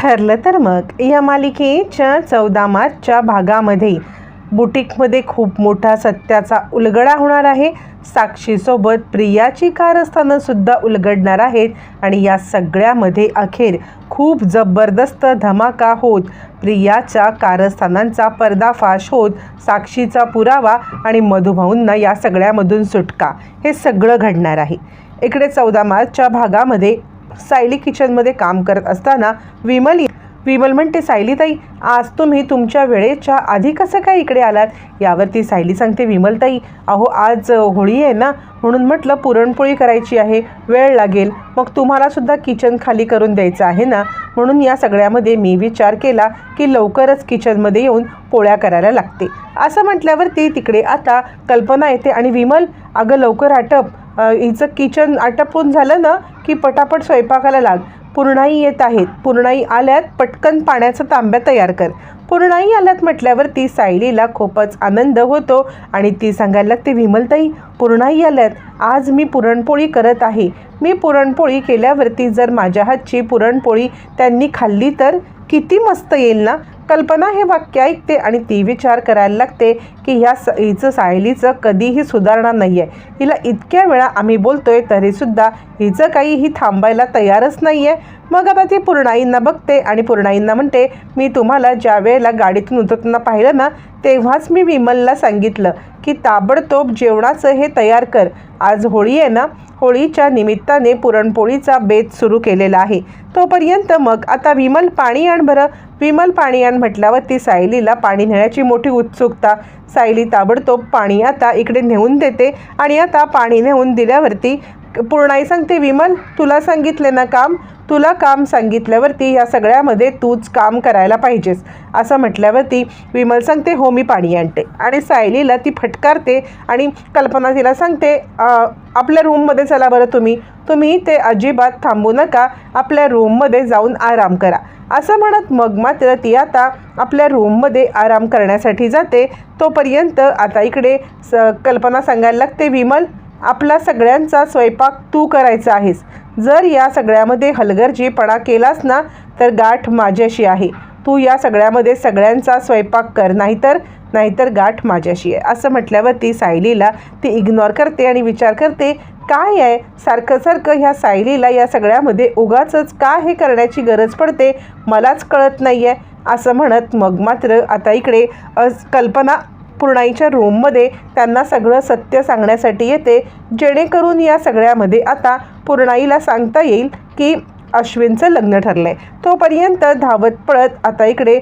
ठरलं तर मग. या मालिकेच्या चौदा मार्चच्या भागामध्ये बुटीकमध्ये खूप मोठा सत्याचा उलगडा होणार आहे. साक्षीसोबत प्रियाची कारस्थानंसुद्धा उलगडणार आहेत आणि या सगळ्यामध्ये अखेर खूप जबरदस्त धमाका होत. प्रियाच्या कारस्थानांचा पर्दाफाश होत साक्षीचा पुरावा आणि मधुभाऊंना या सगळ्यामधून सुटका. हे सगळं घडणार आहे. इकडे चौदा मार्चच्या भागामध्ये सायली किचनमध्ये काम करत असताना विमल विमल म्हणते सायलीताई आज तुम्ही तुमच्या वेळेच्या आधी कसं काय इकडे आलात? यावरती सायली सांगते विमलताई अहो आज होळी आहे ना म्हणून म्हटलं पुरणपोळी करायची आहे वेळ लागेल मग तुम्हालासुद्धा किचन खाली करून द्यायचं आहे ना म्हणून या सगळ्यामध्ये मी विचार केला की लवकरच किचनमध्ये येऊन पोळ्या करायला लागते. असं म्हटल्यावरती तिकडे आता कल्पना येते आणि विमल अगं लवकर आटप हिचं किचन आटपून झालं ना की पटापट स्वयंपाकाला लाग. पूर्णाई येत आहेत. पूर्णाई आल्यात पटकन पाण्याचा तांब्या तयार कर. पूर्णाई आल्यात म्हटल्यावरती सायलीला खूपच आनंद होतो आणि ती सांगायला लागते विमलताई पूर्णाई आल्यात. आज मी पुरणपोळी करत आहे. मी पुरणपोळी केल्यावरती जर माझ्या हातची पुरणपोळी त्यांनी खाल्ली तर किती मस्त येईल ना? कल्पना हे वाक्य ऐकते आणि ती विचार करायला लागते की ह्या स हिचं सायलीचं कधीही सुधारणा नाही आहे हिला इतक्या वेळा आम्ही बोलतोय तरीसुद्धा हिचं काही ही थांबायला तयारच नाही आहे मग आता ती पूर्णाईंना बघते आणि पूर्णाईंना म्हणते मी तुम्हाला ज्या वेळेला गाडीतून उतरताना पाहिलं ना तेव्हाच मी विमलला सांगितलं की ताबडतोब जेवणाचं हे तयार कर. आज होळी आहे ना होळीच्या निमित्ताने पुरणपोळीचा बेत सुरू केलेला आहे. तोपर्यंत मग आता विमल पाणी आण बरं. विमल पाणी आण म्हटल्यावर ती सायलीला पाणी नेण्याची मोठी उत्सुकता. सायली ताबडतोब पाणी आता इकडे नेऊन देते आणि आता पाणी नेऊन दिल्यावरती पूर्णाई सांगते विमल तुला सांगितले ना काम? तुला काम सांगितल्यावरती या सगळ्यामध्ये तूच काम करायला पाहिजेस. असं म्हटल्यावरती विमल सांगते हो मी पाणी आणते. आणि सायलीला ती फटकारते आणि कल्पना तिला सांगते आपल्या रूममध्ये चला बरं तुम्ही. तुम्ही ते अजिबात थांबू नका. आपल्या रूममध्ये जाऊन आराम करा. असं म्हणत मग मात्र ती आता आपल्या रूममध्ये आराम करण्यासाठी जाते. तोपर्यंत आता इकडे स कल्पना सांगायला लागते विमल आपला सगळ्यांचा स्वयंपाक तू करायचा आहेस. जर या सगळ्यामध्ये हलगर्जीपणा केलास ना तर गाठ माझ्याशी आहे. तू या सगळ्यामध्ये सगळ्यांचा स्वयंपाक कर नाहीतर नाहीतर गाठ माझ्याशी आहे. असं म्हटल्यावर ती सायलीला ती इग्नोर करते आणि विचार करते काय आहे? सारखं सारखं ह्या सायलीला या सगळ्यामध्ये उगाचच का हे करण्याची गरज पडते? मलाच कळत नाही आहे असं म्हणत मग मात्र आता इकडे कल्पना पूर्णाईच्या रूममध्ये त्यांना सगळं सत्य सांगण्यासाठी येते. जेणेकरून या सगळ्यामध्ये आता पूर्णाईला सांगता येईल की अश्विनचं लग्न ठरलं आहे तोपर्यंत धावत पळत आता इकडे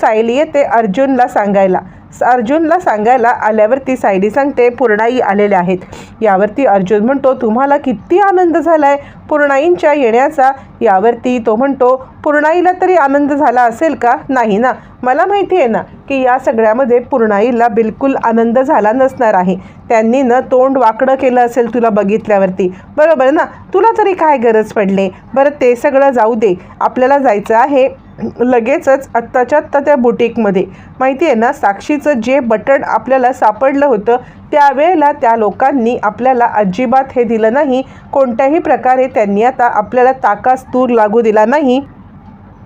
सायली येते अर्जुनला सांगायला. अर्जुनला सांगायला आल्यावरती सायली सांगते पूर्णाई आलेल्या आहेत. यावरती अर्जुन म्हणतो तुम्हाला किती आनंद झाला आहे पूर्णाईंच्या येण्याचा. यावरती तो म्हणतो पूर्णाईला तरी आनंद झाला असेल का? नाही ना. मला माहिती आहे ना की या सगळ्यामध्ये पूर्णाईला बिलकुल आनंद झाला नसणार आहे. त्यांनी न तोंड वाकडं केलं असेल तुला बघितल्यावरती. बरोबर ना? तुला तरी काय गरज पडले? बरं ते सगळं जाऊ दे. आपल्याला जायचं आहे लगेचच आत्ताच्या आत्ता त्या बुटीकमध्ये. माहिती आहे ना? साक्षीचं जे बटण आपल्याला सापडलं होतं त्यावेळेला त्या लोकांनी आपल्याला अजिबात हे दिलं नाही. कोणत्याही प्रकारे त्यांनी आता आपल्याला ताकास तूर लागू दिला नाही.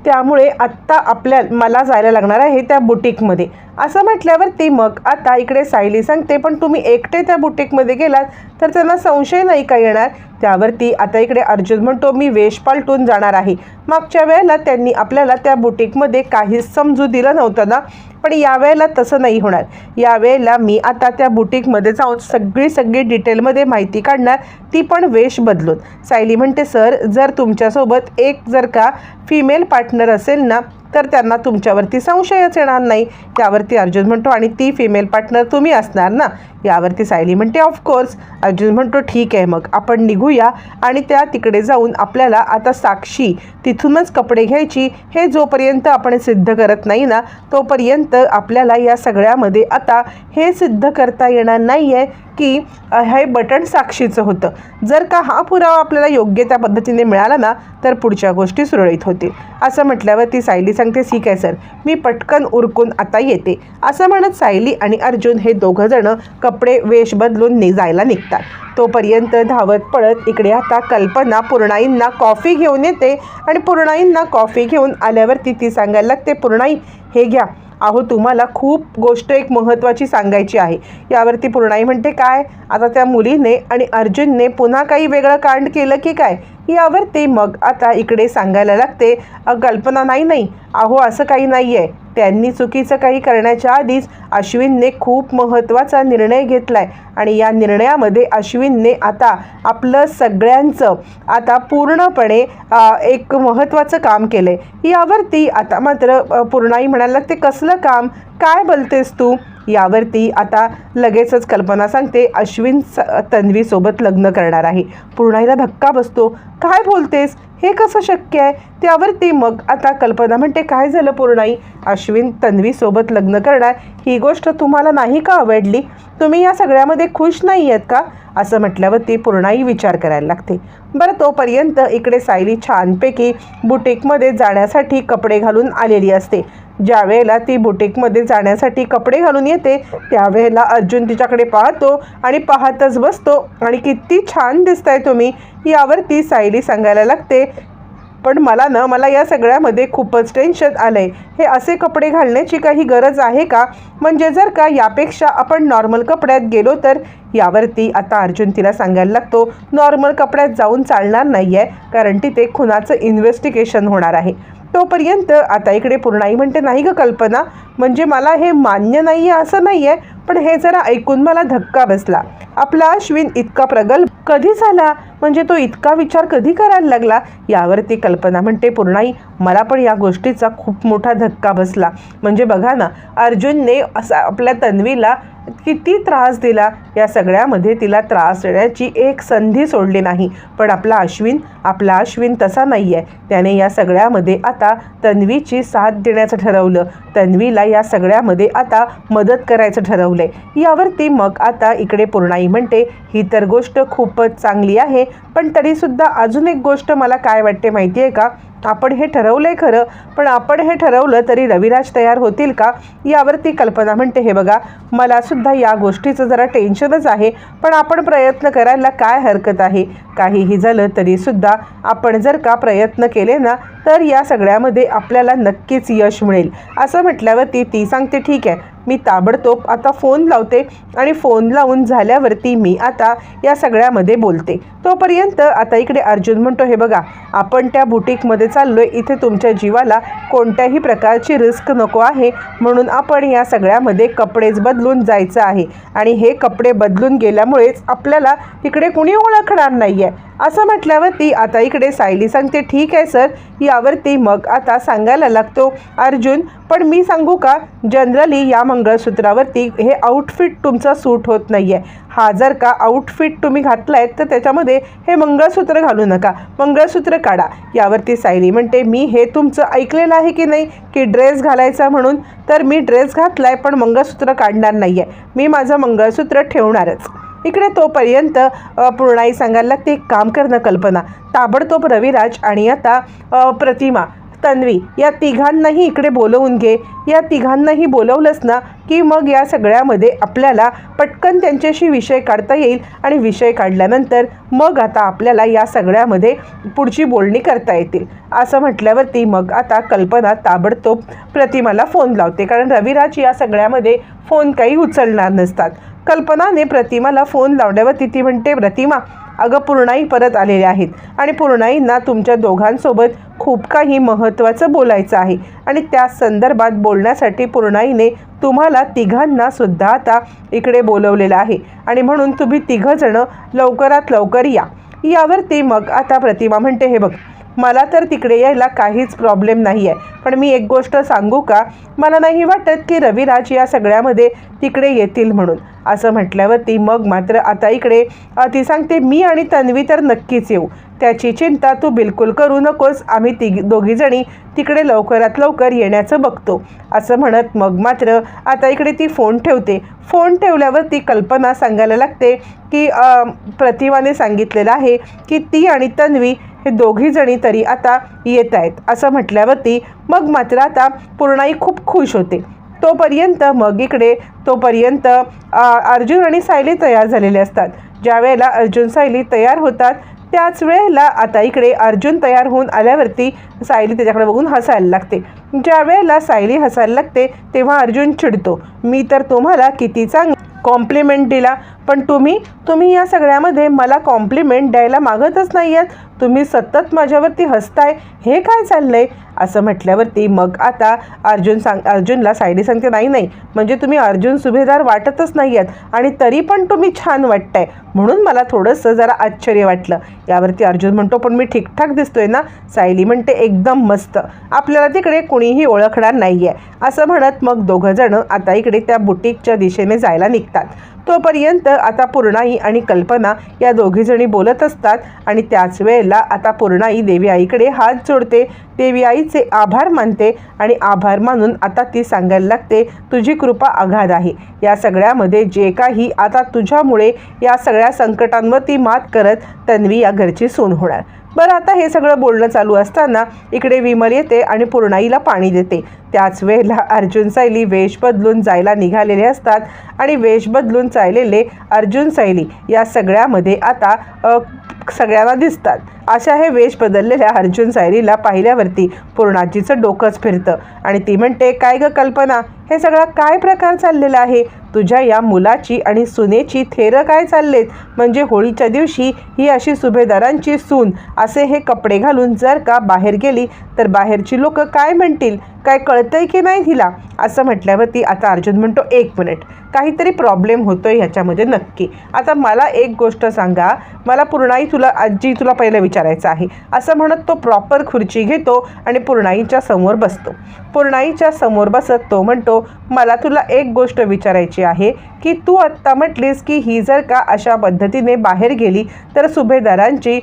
त्यामुळे आत्ता आपल्या मला जायला लागणार आहे त्या बुटीकमध्ये. असं म्हटल्यावर ती मग आता इकडे सायली सांगते पण तुम्ही एकटे त्या बुटीकमध्ये गेलात तर त्यांना संशय नाही का येणार? त्यावरती आता इकडे अर्जुन म्हणतो मी वेश पालटून जाणार आहे. मागच्या वेळेला त्यांनी आपल्याला त्या बुटीकमध्ये काहीच समजू दिलं नव्हतं ना पण यावेळेला तसं नाही होणार. यावेळेला मी आता त्या बुटीकमध्ये जाऊन सगळी सगळी डिटेलमध्ये माहिती काढणार ती पण वेश बदलून. सायली म्हणते सर जर तुमच्यासोबत एक जर का फिमेल पार्टनर असेल ना तर त्यांना तुमच्यावरती संशयच येणार नाही. यावरती अर्जुन म्हणतो आणि ती फिमेल पार्टनर तुम्ही असणार ना? यावरती सायली म्हणते ऑफकोर्स अर्जुन म्हणतो ठीक आहे मग आपण निघूया आणि त्या तिकडे जाऊन आपल्याला आता साक्षी तिथूनच कपडे घ्यायची हे जोपर्यंत आपण सिद्ध करत नाही ना तोपर्यंत आपल्याला या सगळ्यामध्ये आता हे सिद्ध करता येणार नाही आहे की हे बटण साक्षीचं होतं. जर का हा पुरावा आपल्याला योग्य त्या पद्धतीने मिळाला ना तर पुढच्या गोष्टी सुरळीत होतील. असं म्हटल्यावर ती सायली सांगते ठीक आहे सर मी पटकन उरकून आता येते. असं म्हणत सायली आणि अर्जुन हे दोघंजणं कपडे वेश बदलून नि जायला निघतात. तोपर्यंत धावत पळत इकडे आता कल्पना पूर्णाईंना कॉफी घेऊन येते आणि पूर्णाईंना कॉफी घेऊन आल्यावरती ती सांगायला लागते पूर्णाई हे घ्या. अहो तुम्हाला खूप गोष्ट एक महत्त्वाची सांगायची आहे. यावरती पूर्णाई म्हणते काय? आता त्या मुलीने आणि अर्जुनने पुन्हा काही वेगळं कांड केलं की काय? यावरती मग आता इकडे सांगायला लागते कल्पना नाही नाही. अहो असं काही नाही आहे त्यांनी चुकीचं काही करण्याच्या आधीच अश्विनने खूप महत्त्वाचा निर्णय घेतला आहे आणि या निर्णयामध्ये अश्विनने आता आपलं सगळ्यांचं आता पूर्णपणे एक महत्त्वाचं काम केलं आहे यावरती आता मात्र पूर्णाई म्हणायला लागते कसलं काम? काय बोलतेस तू? यावरती आता लगेचच कल्पना सांगते अश्विन स तन्वीसोबत लग्न करणार आहे. पूर्णाईला धक्का बसतो. काय बोलतेस? हे कसं शक्य आहे? त्यावरती मग आता कल्पना म्हणते काय झालं पूर्णाई? अश्विन तन्वीसोबत लग्न करणार. ही गोष्ट तुम्हाला नाही का आवडली? तुम्ही या सगळ्यामध्ये खुश नाही आहेत का? असं म्हटल्यावर ती पूर्णाई विचार करायला लागते. बरं तोपर्यंत इकडे सायली छानपैकी बुटीकमध्ये जाण्यासाठी कपडे घालून आलेली असते. ज्या वेळेला ती बुटीकमध्ये जाण्यासाठी कपडे घालून येते त्यावेळेला अर्जुन तिच्याकडे पाहतो आणि पाहतच बसतो. आणि किती छान दिसताय तुम्ही. यावर ती सायली सांगायला लागते पण मला ना मला या सगळ्यामध्ये खूपच टेन्शन आलं आहे हे असे कपडे घालण्याची काही गरज आहे का? म्हणजे जर का यापेक्षा आपण नॉर्मल कपड्यात गेलो तर? यावरती आता अर्जुन तिला सांगायला लागतो नॉर्मल कपड्यात जाऊन चालणार नाही आहे कारण तिथे खुनाचं इन्व्हेस्टिगेशन होणार आहे. तोपर्यंत आता इकडे पूर्णाई म्हणते नाही ग कल्पना म्हणजे मला हे मान्य नाही आहे असं नाही आहे पण हे जरा ऐकून मला धक्का बसला. आपला अश्विन इतका प्रगल्भ कधी झाला? म्हणजे तो इतका विचार कधी करायला लागला? यावरती कल्पना म्हणते पूर्णाई. मला पण या गोष्टीचा खूप मोठा धक्का बसला. म्हणजे बघा ना अर्जुनने असा आपल्या तन्वीला किती त्रास दिला? या सगळ्यामध्ये तिला त्रास देण्याची एक संधी सोडली नाही. पण आपला अश्विन आपला अश्विन तसा नाही आहे त्याने या सगळ्यामध्ये आता तन्वीची साथ देण्याचं ठरवलं. तन्वीला या सगळ्यामध्ये आता मदत करायचं ठरवलं आहे यावरती मग आता इकडे पूर्णाई म्हणते ही तर गोष्ट खूपच चांगली आहे. पण तरीसुद्धा अजून एक गोष्ट मला काय वाटते माहिती आहे का? आपण हे ठरवलं आहे खरं पण आपण हे ठरवलं तरी रविराज तयार होतील का? यावरती कल्पना म्हणते हे बघा. मलासुद्धा या गोष्टीचं जरा टेन्शनच आहे पण आपण प्रयत्न करायला काय हरकत आहे? काहीही झालं तरीसुद्धा आपण जर का प्रयत्न केले ना तर या सगळ्यामध्ये आपल्याला नक्कीच यश मिळेल. असं म्हटल्यावरती ती सांगते ठीक आहे मी ताबडतोब आता फोन लावते आणि फोन लावून झाल्यावरती मी आता या सगळ्यामध्ये बोलते. तोपर्यंत आता इकडे अर्जुन म्हणतो हे बघा आपण त्या बुटीकमध्ये चाललो आहे इथे तुमच्या जीवाला कोणत्याही प्रकारची रिस्क नको आहे. म्हणून आपण या सगळ्यामध्ये कपडेच बदलून जायचं आहे. आणि हे कपडे बदलून गेल्यामुळेच आपल्याला तिकडे कुणी ओळखणार नाही आहे असं म्हटल्यावरती आता इकडे सायली सांगते ठीक आहे सर. यावरती मग आता सांगायला लागतो अर्जुन. पण मी सांगू का? जनरली या मंगळसूत्रावरती हे आउटफिट तुमचा सूट होत नाही आहे हा जर का आउटफिट तुम्ही घातला आहे तर त्याच्यामध्ये हे मंगळसूत्र घालू नका. मंगळसूत्र काढा. यावरती सायली म्हणते मी हे तुमचं ऐकलेलं आहे की नाही? की ड्रेस घालायचा म्हणून? तर मी ड्रेस घातला आहे पण मंगळसूत्र काढणार नाही आहे मी माझं मंगळसूत्र ठेवणारच. इकडे तोपर्यंत पूर्णाई सांगायला लागते एक काम करणं कल्पना. ताबडतोब रविराज आणि आता प्रतिमा तन्वी या तिघांनाही इकडे बोलवून घे. या तिघांनाही बोलवलंच ना की मग या सगळ्यामध्ये आपल्याला पटकन त्यांच्याशी विषय काढता येईल आणि विषय काढल्यानंतर मग आता आपल्याला या सगळ्यामध्ये पुढची बोलणी करता येतील. असं म्हटल्यावरती मग आता कल्पना ताबडतोब प्रतिमाला फोन लावते कारण रविराज या सगळ्यामध्ये फोन काही उचलणार नसतात. कल्पनाने प्रतिमाला फोन लावल्यावरती ती म्हणते प्रतिमा अगं पूर्णाई परत आलेल्या आहेत. आणि पूर्णाईंना तुमच्या दोघांसोबत खूप काही महत्त्वाचं बोलायचं आहे. आणि त्या संदर्भात बोलण्यासाठी पूर्णाईने तुम्हाला तिघांना सुद्धा आता इकडे बोलवलेलं आहे. आणि म्हणून तुम्ही तिघंजणं लवकरात लवकर या. यावरती मग आता प्रतिमा म्हणते हे बघ मला तर तिकडे यायला काहीच प्रॉब्लेम नाही आहे पण मी एक गोष्ट सांगू का? मला नाही वाटत की रविराज या सगळ्यामध्ये तिकडे येतील म्हणून. असं म्हटल्यावरती मग मात्र आता इकडे ती सांगते मी आणि तन्वी तर नक्कीच येऊ. त्याची चिंता तू बिलकुल करू नकोस. आम्ही तिघ दोघीजणी तिकडे लवकरात लवकर येण्याचं बघतो. असं म्हणत मग मात्र आता इकडे ती फोन ठेवते. फोन ठेवल्यावर ती कल्पना सांगायला लागते की प्रतिमाने सांगितलेलं आहे की ती आणि तन्वी हे दोघी जणी तरी आता येत आहेत. असं म्हटल्यावरती मग मात्र आता पूर्णाई खूप खुश होते. तोपर्यंत मग इकडे तोपर्यंत अर्जुन आणि सायली तयार झालेले असतात. ज्या वेळेला अर्जुन सायली तयार होतात त्याच वेळेला आता इकडे अर्जुन तयार होऊन आल्यावरती सायली त्याच्याकडे बघून हसायला लागते. ज्या वेळेला सायली हसायला लागते तेव्हा अर्जुन चिडतो. मी तर तुम्हाला किती चांग कॉम्प्लिमेंट दिला. पण तुम्ही तुम्ही या सगळ्यामध्ये मला कॉम्प्लिमेंट द्यायला मागतच नाही आहात तुम्ही सतत माझ्यावरती हसताय. हे काय चाललं आहे असं म्हटल्यावरती मग आता अर्जुन सांग अर्जुनला सायली सांगते नाही नाही. म्हणजे तुम्ही अर्जुन सुभेदार वाटतच नाही आहेत आणि तरी पण तुम्ही छान वाटताय. म्हणून मला थोडंसं जरा आश्चर्य वाटलं. यावरती अर्जुन म्हणतो पण मी ठीकठाक दिसतोय ना? सायली म्हणते एकदम मस्त. आपल्याला तिकडे कुणीही ओळखणार नाही आहे असं म्हणत मग दोघंजणं आता इकडे त्या बुटीकच्या दिशेने जायला निघतात. तोपर्यंत आता पूर्णाई आणि कल्पना या दोघीजणी बोलत असतात आणि त्याच वेळेला आता पूर्णाई देवी आईकडे हात जोडते. देवी आईचे आभार मानते आणि आभार मानून आता ती सांगायला लागते तुझी कृपा अगाध आहे. या सगळ्यामध्ये जे काही आता तुझ्यामुळे या सगळ्या संकटांवर ती मात करत तन्वी या घरची सून होणार. बरं आता हे सगळं बोलणं चालू असताना इकडे विमल येते आणि पूर्णाईला पाणी देते. त्याच वेळेला अर्जुन सायली वेश बदलून जायला निघालेले असतात आणि वेश बदलून चाललेले अर्जुन सायली या सगळ्यामध्ये आता सगळ्यांना दिसतात. अशा हे वेश बदललेल्या अर्जुन सायरीला पाहिल्यावरती पूर्णाजीचं डोकंच फिरतं. आणि ती म्हणते काय ग कल्पना? हे सगळा काय प्रकार चाललेला आहे? तुझ्या या मुलाची आणि सुनेची थेरं काय चाललेत? म्हणजे होळीच्या दिवशी ही अशी सुभेदारांची सून असे हे कपडे घालून जर का बाहेर गेली तर बाहेरची लोकं काय म्हणतील? काय कळतंय की नाही तिला असं म्हटल्यावरती आता अर्जुन म्हणतो एक मिनिट. काहीतरी प्रॉब्लेम होतो आहे ह्याच्यामध्ये नक्की. आता मला एक गोष्ट सांगा. मला पूर्णाई तुला आजी तुला पहिलं विचारायचं आहे. असं म्हणत तो प्रॉपर खुर्ची घेतो आणि पूर्णाईच्या समोर बसतो. पूर्णाईच्या समोर बसत तो म्हणतो मला तुला एक गोष्ट विचारायची आहे की तू आत्ता म्हटलीस की ही जर का अशा पद्धतीने बाहेर गेली तर सुभेदारांची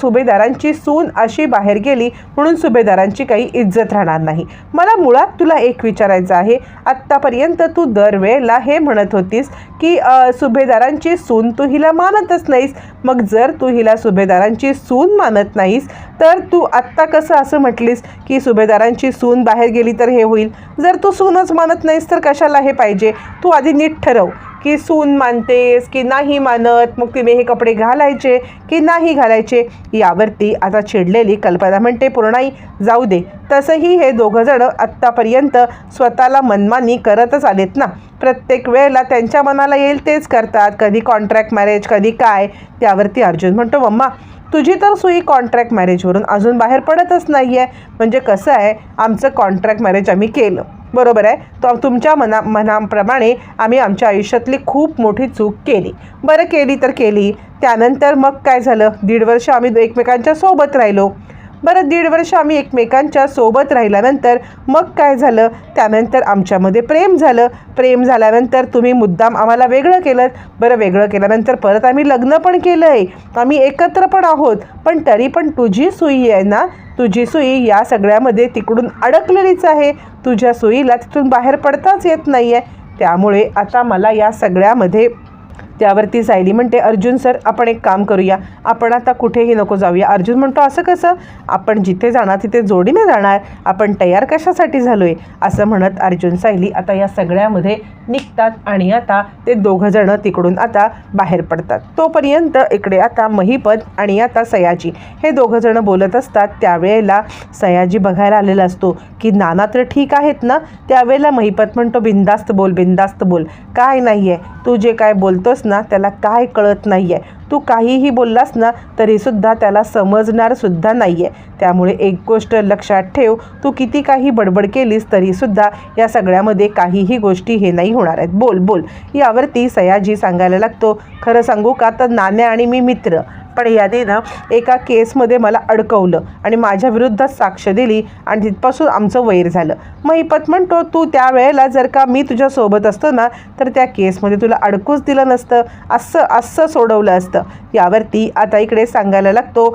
सुभेदारांची सून अशी बाहेर गेली म्हणून सुभेदारांची काही इज्जत राहणार नाही. मला मुळात तुला एक विचारायचं आहे आत्तापर्यंत तू दरवेळेला हे म्हणत होतीस की सुभेदारांची सून तू हिला मानतच नाहीस. मग जर तू हिला सुभेदारांची सून मानत नाहीस तर तू आत्ता कसं असं म्हटलीस की सुभेदारांची सून बाहेर गेली तर हे होईल. जर तू सूनच मानत नाहीस तर कशाला हे पाहिजे? तू आधी नीट ठरव की सून मानतेस की नाही मानत. मग तिने हे कपडे घालायचे की नाही घालायचे? यावरती आता चिडलेली कल्पना म्हणते पूर्णाई जाऊ दे. तसंही हे दोघंजणं आत्तापर्यंत स्वतःला मनमानी करतच आलेत ना. प्रत्येक वेळेला त्यांच्या मनाला येईल तेच करतात. कधी कॉन्ट्रॅक्ट मॅरेज कधी काय? त्यावरती अर्जुन म्हणतो मम्मा तुझी तर सुई कॉन्ट्रॅक्ट मॅरेजवरून अजून बाहेर पडतच नाही आहे म्हणजे कसं आहे आमचं कॉन्ट्रॅक्ट मॅरेज आम्ही केलं. बरोबर आहे? तो तुमच्या मना मनाप्रमाणे आम्ही आमच्या आयुष्यातली खूप मोठी चूक केली. बरं केली तर केली. त्यानंतर मग काय झालं? दीड वर्ष आम्ही एकमेकांच्या सोबत राहिलो. बरं दीड वर्ष आम्ही एकमेकांच्या सोबत राहिल्यानंतर मग काय झालं? त्यानंतर आमच्यामध्ये प्रेम झालं. प्रेम झाल्यानंतर तुम्ही मुद्दाम आम्हाला वेगळं केलं बरं वेगळं केल्यानंतर परत आम्ही लग्न पण केलं आहे आम्ही एकत्र पण आहोत. पण तरी पण तुझी सुई आहे ना? तुझी सुई या सगळ्यामध्ये तिकडून अडकलेलीच आहे. तुझ्या सुईला तिथून बाहेर पडताच येत नाही आहे त्यामुळे आता मला या सगळ्यामध्ये त्यावरती सायली म्हणते अर्जुन सर आपण एक काम करूया. आपण आता कुठेही नको जाऊया. अर्जुन म्हणतो असं कसं? आपण जिथे जाणार तिथे जोडीने जाणार. आपण तयार कशासाठी झालो आहे असं म्हणत अर्जुन सायली आता या सगळ्यामध्ये निघतात आणि आता ते दोघंजणं तिकडून आता बाहेर पडतात. तोपर्यंत इकडे आता महिपत आणि आता सयाजी. हे दोघंजणं बोलत असतात त्यावेळेला सयाजी बघायला आलेला असतो की नाना तर ठीक आहेत ना? त्यावेळेला महिपत म्हणतो बिंदास्त बोल बिंदास्त बोल. काय नाही आहे तू जे काय बोलतोस ना त्याला काय कळत नाही आहे तू काहीही बोललास ना तरीसुद्धा त्याला समजणार सुद्धा नाही आहे त्यामुळे एक गोष्ट लक्षात ठेव तू किती काही बडबड केलीस तरीसुद्धा या सगळ्यामध्ये काहीही गोष्टी हे नाही होणार आहेत. बोल बोल. यावरती सयाजी सांगायला लागतो खरं सांगू का? तर नाण्या आणि मी मित्र. पण याने ना एका केसमध्ये मला अडकवलं आणि माझ्या विरुद्धच साक्ष दिली आणि तिथपासून आमचं वैर झालं. महिपत म्हणतो तू त्यावेळेला जर का मी तुझ्यासोबत असतो ना तर त्या केसमध्ये तुला अडकूच दिलं नसतं. असं असं सोडवलं असतं. यावरती आता इकडे सांगायला लागतो.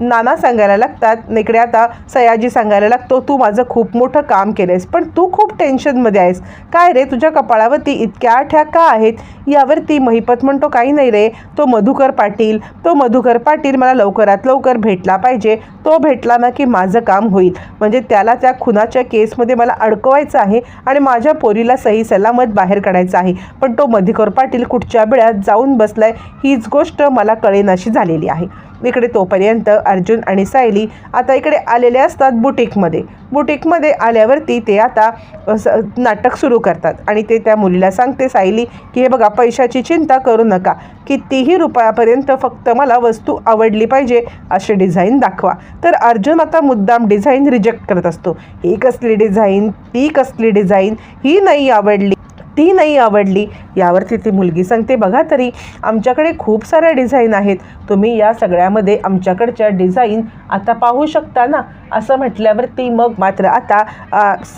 नाना सांगायला लागतात निकडे इकडे आता सयाजी सांगायला लागतो तू माझं खूप मोठं काम केलंयस पण तू खूप टेन्शनमध्ये आहेस. काय रे तुझ्या कपाळावरती इतक्या आठ्या का आहेत? यावरती महिपत म्हणतो काही नाही रे तो मधुकर पाटील तो मधुकर पाटील मला लवकरात लवकर भेटला पाहिजे तो भेटला ना की माझं काम होईल. म्हणजे त्याला त्या खुनाच्या केसमध्ये मला अडकवायचं आहे आणि माझ्या पोरीला सही सलामत बाहेर काढायचं आहे. पण तो मधुकर पाटील कुठच्या वेळात जाऊन बसलाय हीच गोष्ट मला कळेनाशी झालेली आहे. इकडे तोपर्यंत अर्जुन आणि सायली आता इकडे आलेले असतात बुटीकमध्ये. बुटीकमध्ये आल्यावरती ते आता स नाटक सुरू करतात. आणि ते त्या मुलीला सांगते सायली की हे बघा पैशाची चिंता करू नका. कितीही रुपयापर्यंत फक्त मला वस्तू आवडली पाहिजे असे डिझाईन दाखवा. तर अर्जुन आता मुद्दाम डिझाईन रिजेक्ट करत असतो. ही कसली डिझाईन? ती कसली डिझाईन? ही नाही आवडली. ती नाही आवडली. यावरती ती मुलगी सांगते बघा तरी आमच्याकडे खूप साऱ्या डिझाईन आहेत. तुम्ही या सगळ्यामध्ये आमच्याकडच्या डिझाईन आता पाहू शकता ना? असं म्हटल्यावरती मग मात्र आता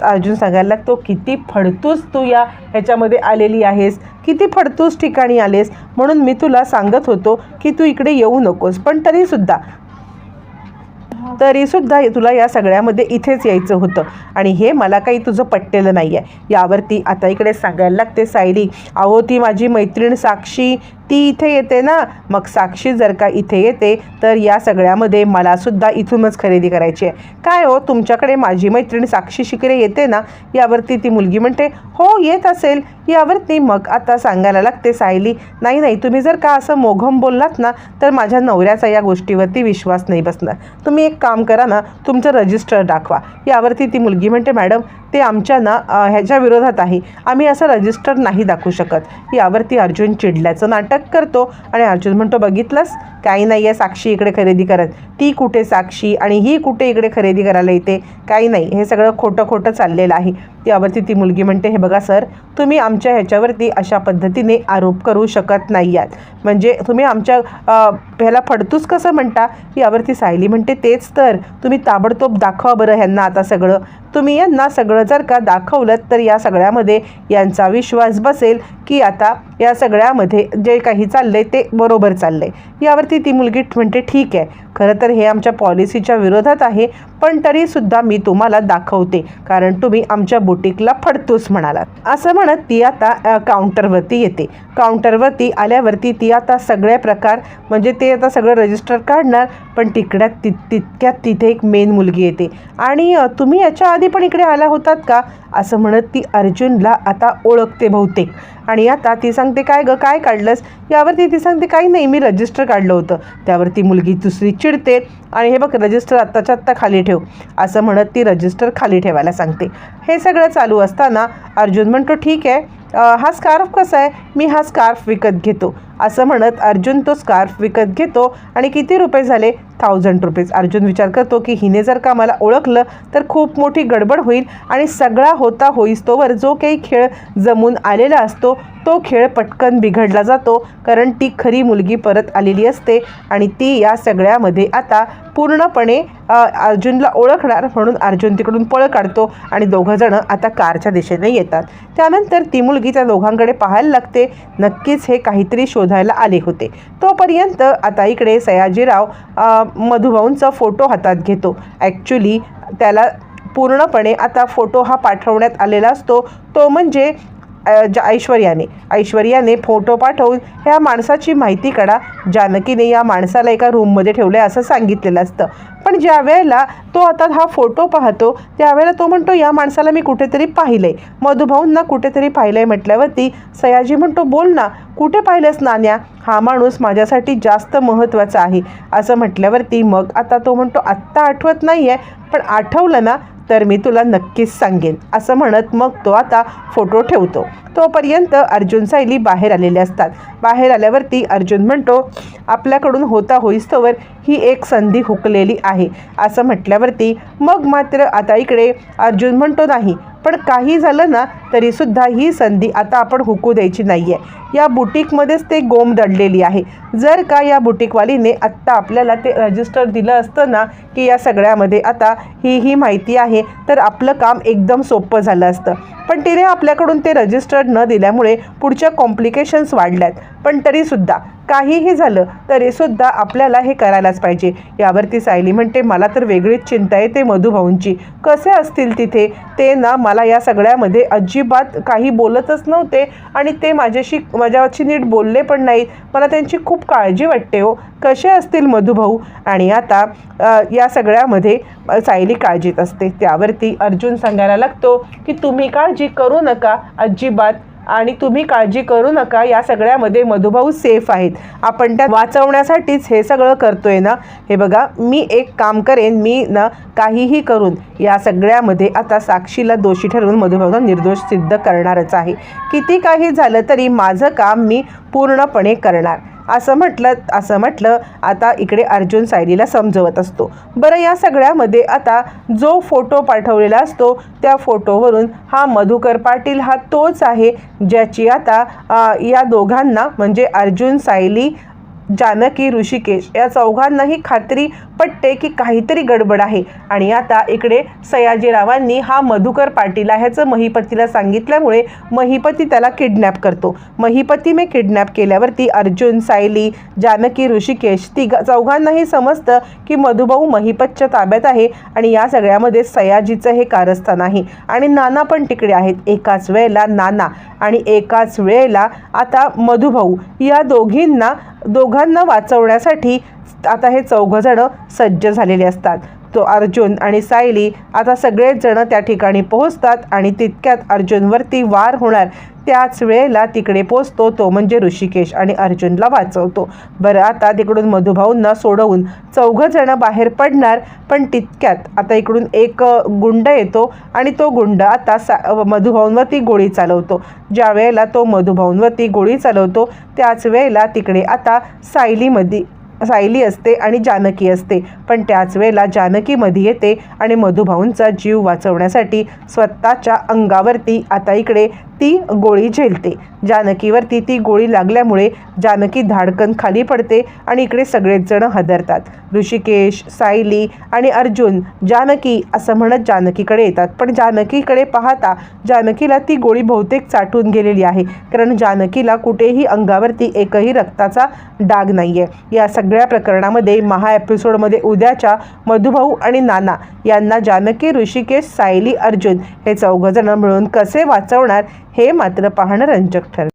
अर्जुन सांगायला लागतो किती फडतूस तू या ह्याच्यामध्ये आलेली आहेस. किती फडतूस ठिकाणी आलेस. म्हणून मी तुला सांगत होतो की तू इकडे येऊ नकोस. पण तरीसुद्धा तरीसुद्धा तुला या सगळ्यामध्ये इथेच यायचं होतं. आणि हे मला काही तुझं पटलेलं नाही आहे यावरती आता इकडे सांगायला लागते सायली अहो ती माझी मैत्रीण साक्षी ती इथे येते ना? मग साक्षी जर का इथे येते तर या सगळ्यामध्ये मलासुद्धा इथूनच खरेदी करायची आहे. काय हो तुमच्याकडे माझी मैत्रीण साक्षी शिकरे येते ना? यावरती ती मुलगी म्हणते हो येत असेल. यावरती मग आता सांगायला लागते सायली नाही नाही तुम्ही जर का असं मोघम बोललात ना तर माझ्या नवऱ्याचा या गोष्टीवरती विश्वास नाही बसणार. तुम्ही एक काम करा ना तुमचं रजिस्टर दाखवा. यावरती ती मुलगी म्हणते मॅडम ते आमच्या ना ह्याच्या विरोधात आहे. आम्ही असं रजिस्टर नाही दाखवू शकत. यावरती अर्जुन चिडल्याचं नाटक करतो आणि अर्जुन म्हणतो बघितलंस? काही नाही आहे साक्षी इकडे खरेदी करत. ती कुठे साक्षी आणि ही कुठे इकडे खरेदी करायला येते? काही नाही. हे सगळं खोटं खोटं चाललेलं आहे. यावरती ती मुलगी म्हणते हे बघा सर तुम्ही आमच्या ह्याच्यावरती अशा पद्धतीने आरोप करू शकत नाही आहात म्हणजे तुम्ही आमच्या ह्याला फडतूस कसं म्हणता? यावरती सायली म्हणते तेच तर. तुम्ही ताबडतोब दाखवा बरं ह्यांना आता सगळं. तुम्ही यांना सगळं जर का दाखवलं तर या सगळ्यामध्ये यांचा विश्वास बसेल. की आता या सगळ्यामध्ये जे काही चाललंय ते बरोबर चाललंय. यावरती ती मुलगी म्हणते ठीक आहे. खरं तर हे आमच्या पॉलिसीच्या विरोधात आहे पण तरीसुद्धा मी तुम्हाला दाखवते कारण तुम्ही आमच्या बुटीकला फडतूस म्हणालात. असं म्हणत ती आता काउंटरवरती येते. काउंटरवरती आल्यावरती ती आता सगळे प्रकार म्हणजे ते आता सगळं रजिस्टर काढणार पण तिकड्यात ति तितक्यात तिथे एक मेन मुलगी येते. आणि तुम्ही याच्या आधी पण इकडे आला होतात का? असं म्हणत ती अर्जुनला आता ओळखते बहुतेक. आणि आता ती सांगते काय गं काय काढलंस? यावरती ती सांगते काही नाही मी रजिस्टर काढलं होतं. त्यावरती मुलगी दुसरी चिडते आणि हे बघ रजिस्टर आत्ताच्या आत्ता खाली ठेव. असं म्हणत ती रजिस्टर खाली ठेवायला सांगते. हे सगळं चालू असताना अर्जुन म्हणतो ठीक आहे. हा स्कार्फ कसा आहे? मी हा स्कार्फ विकत घेतो. असं म्हणत अर्जुन तो स्कार्फ विकत घेतो आणि किती रुपये झाले? थाउजंड रुपीज अर्जुन विचार करतो की हिने जर का मला ओळखलं तर खूप मोठी गडबड होईल आणि सगळा होता होईस्तोवर जो काही खेळ जमून आलेला असतो तो खेळ पटकन बिघडला जातो कारण ती खरी मुलगी परत आलेली असते आणि ती या सगळ्यामध्ये आता पूर्णपणे अर्जुनला ओळखणार म्हणून अर्जुन तिकडून पळ काढतो आणि दोघंजणं आता कारच्या दिशेने येतात. त्यानंतर ती मुलगी त्या दोघांकडे पाहायला लागते नक्कीच हे काहीतरी शोधायला आले होते. तोपर्यंत आता इकडे सयाजीराव मधुभाऊंचा फोटो हातात घेतो. ॲक्च्युली त्याला पूर्णपणे आता फोटो हा पाठवण्यात आलेला असतो. तो म्हणजे ऐश्वर्याने. ऐश्वर्याने फोटो पाठवून ह्या माणसाची माहिती काढा. जानकीने या माणसाला एका रूममध्ये ठेवलं आहे असं सांगितलेलं असतं. पण ज्या वेळेला तो आता हा फोटो पाहतो त्यावेळेला तो म्हणतो या माणसाला मी कुठेतरी पाहिलं आहे मधुभाऊंना कुठेतरी पाहिलं आहे म्हटल्यावरती सयाजी म्हणतो बोल ना कुठे पाहिलंस नाण्या? हा माणूस माझ्यासाठी जास्त महत्त्वाचा आहे. असं म्हटल्यावरती मग आता तो म्हणतो आत्ता आठवत नाही आहे पण आठवलं ना तर मी तुला नक्कीच सांगेन. असं म्हणत मग तो आता फोटो ठेवतो. तोपर्यंत अर्जुन सायली बाहेर आलेले असतात. बाहेर आल्यावरती अर्जुन म्हणतो आपल्याकडून होता होईस्तोवर ही एक संधी हुकलेली आहे. असं म्हटल्यावरती मग मात्र आता इकडे अर्जुन म्हणतो नाही पण काही झालं ना तरीसुद्धा ही संधी आता आपण हुकू द्यायची नाही आहे या बुटीकमध्येच ते गोम दडलेली आहे. जर का या बुटीकवालीने आत्ता आपल्याला ते रजिस्टर दिलं असतं ना की या सगळ्यामध्ये आता ही ही माहिती आहे तर आपलं काम एकदम सोपं झालं असतं. पण तिने आपल्याकडून ते रजिस्टर न दिल्यामुळे पुढच्या कॉम्प्लिकेशन्स वाढल्यात. पण तरीसुद्धा काहीही झालं तरीसुद्धा आपल्याला हे करायलाच पाहिजे. यावरती सायली म्हणते मला तर वेगळीच चिंता आहे ते मधुभाऊंची. कसे असतील तिथे? ते ना मला या सगळ्यामध्ये अजिबात काही बोलतच नव्हते आणि ते माझ्याशी माझ्याशी नीट बोलले पण नाहीत. मला त्यांची खूप काळजी वाटते हो. कसे असतील मधुभाऊ? आणि आता या सगळ्यामध्ये सायली काळजीत असते. त्यावरती अर्जुन सांगायला लागतो की तुम्ही काळजी करू नका. अजिबात आणि तुम्ही काळजी करू नका. या सगळ्यामध्ये मधुभाऊ सेफ आहेत. आपण त्या वाचवण्यासाठीच हे सगळं करतोय ना? हे बघा मी एक काम करेन मी ना काहीही करून या सगळ्यामध्ये आता साक्षीला दोषी ठरवून मधुभाऊला निर्दोष सिद्ध करणारच आहे. किती काही झालं तरी माझं काम मी पूर्णपणे करणार. असं म्हटलं असं म्हटलं आता इकडे अर्जुन सायलीला समजवत असतो. बरं या सगळ्यामध्ये आता जो फोटो पाठवलेला असतो त्या फोटोवरून हा मधुकर पाटील हा तोच आहे ज्याची आता या दोघांना म्हणजे अर्जुन सायली जानकी ऋषिकेश या चौघांनाही खात्री पटते की काहीतरी गडबड आहे. आणि आता इकडे सयाजीरावांनी हा मधुकर पाटील आहे ह्याचं महिपतीला सांगितल्यामुळे महिपती त्याला किडनॅप करतो. महिपती मे किडनॅप केल्यावरती अर्जुन सायली जानकी ऋषिकेश तिघ चौघांनाही समजतं की मधुभाऊ महिपतच्या ताब्यात आहे आणि या सगळ्यामध्ये सयाजीचं हे कारस्थान आहे. आणि नाना पण तिकडे आहेत. एकाच वेळेला नाना आणि एकाच वेळेला आता मधुभाऊ या दोघींना दोघांना वाचवण्यासाठी आता हे चौघंजणं सज्ज झालेले असतात. तो अर्जुन आणि सायली आता सगळेच जण त्या ठिकाणी पोहोचतात आणि तितक्यात अर्जुनवरती वार होणार. त्याच वेळेला तिकडे पोचतो तो म्हणजे ऋषिकेश आणि अर्जुनला वाचवतो. बरं आता तिकडून मधुभाऊंना सोडवून चौघंजणं बाहेर पडणार पण तितक्यात आता इकडून एक गुंड येतो आणि तो गुंड आता सा मधुभाऊंवरती गोळी चालवतो. ज्या वेळेला तो मधुभाऊंवरती गोळी चालवतो त्याच वेळेला तिकडे आता सायलीमध्ये सायली असते आणि जानकी असते. पण त्याच वेळेला जानकीमध्ये येते आणि मधुभाऊंचा जीव वाचवण्यासाठी स्वतःच्या अंगावरती आता इकडे ती गोळी झेलते. जानकीवरती ती गोळी लागल्यामुळे जानकी धाडकन खाली पडते आणि इकडे सगळेच जण हादरतात. ऋषिकेश सायली आणि अर्जुन जानकी असं म्हणत जानकीकडे येतात. पण जानकीकडे पाहता जानकीला ती गोळी बहुतेक चाटून गेलेली आहे. कारण जानकीला कुठेही अंगावरती एकही रक्ताचा डाग नाही आहे या सगळ्या प्रकरणामध्ये महा एपिसोडमध्ये उद्याच्या मधुभाऊ आणि नाना यांना जानकी ऋषिकेश सायली अर्जुन हे चौघजणं मिळून कसे वाचवणार हे मात्र पाहणं रंजक ठरतं.